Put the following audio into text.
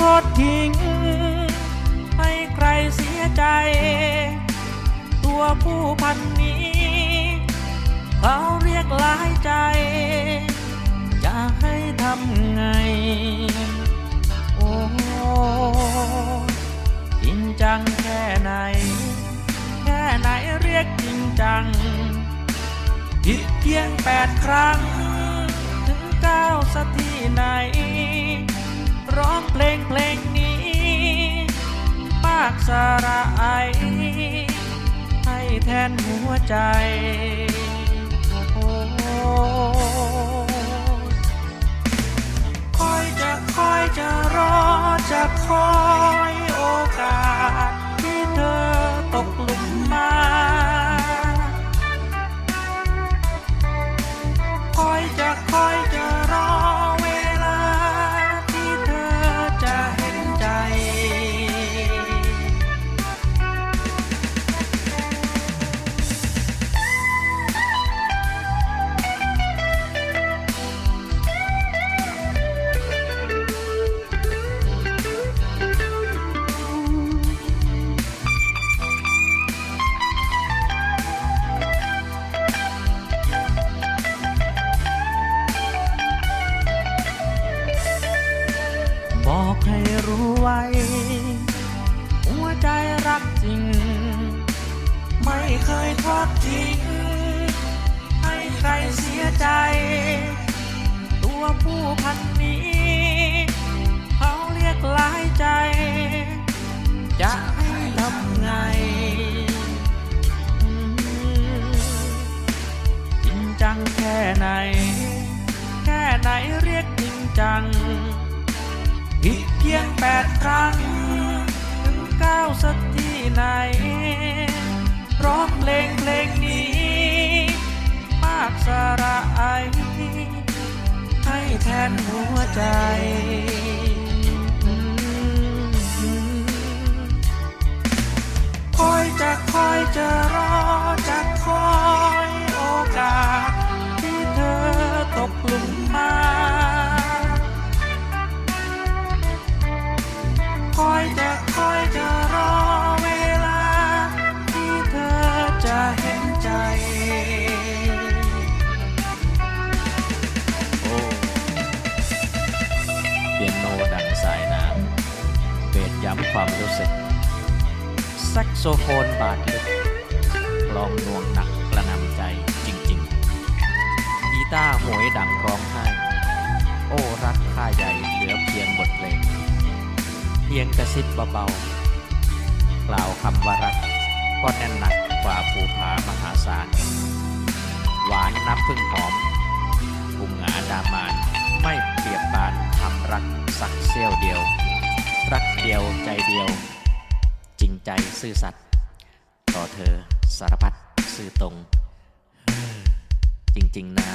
ทอดทิ้ง ให้ใครเสียใจ ตัวผู้พันนี้ เขาเรียกหลายใจ จะให้ทำไง โอ้จริงจังแค่ไหน แค่ไหนเรียกจริงจังผิดเพียงแปดครั้ง ถึงเก้าส สาระไอให้แทนหัวใจ โอ้คอยจะคอยจะรอจะคอย บอกให้รู้ไว้ หัวใจรักจริง ไม่เคยทอดทิ้ง ให้ใครเสียใจ ตัวผู้พันนี้ เขาเรียกหลายใจ จะให้ทำไงจริงจังแค่ไหน แค่ไหนเรียกจริงจัง ผิดเพียงแปดครั้ง ถึงเก้าสักที่ไหนร้องเพลงเพลงนี้ มากสาระไอให้แทนหัวใจ ย้ำความรู้สึก แซกโซโฟนบาดลึกกลองนวงหนักกระนำใจจริงๆกีตาร์หวยดังร้องไห้โอ้รักข้าใหญ่เหลือเพียงบทเพลง เพียงกระซิบเบาๆกล่าวคำว่ารักก็แน่นหนักกว่าภูผามหาศาลหวานน้ำพึ่งหอมบุงหงาดามานไม่เปรียบปานคำรักสักเสี้ยวเดียว ดียวใจเดียว จริงใจซื่อสัตย์ต่อเธอสารพัดซื่อตรง จริง ๆ นะ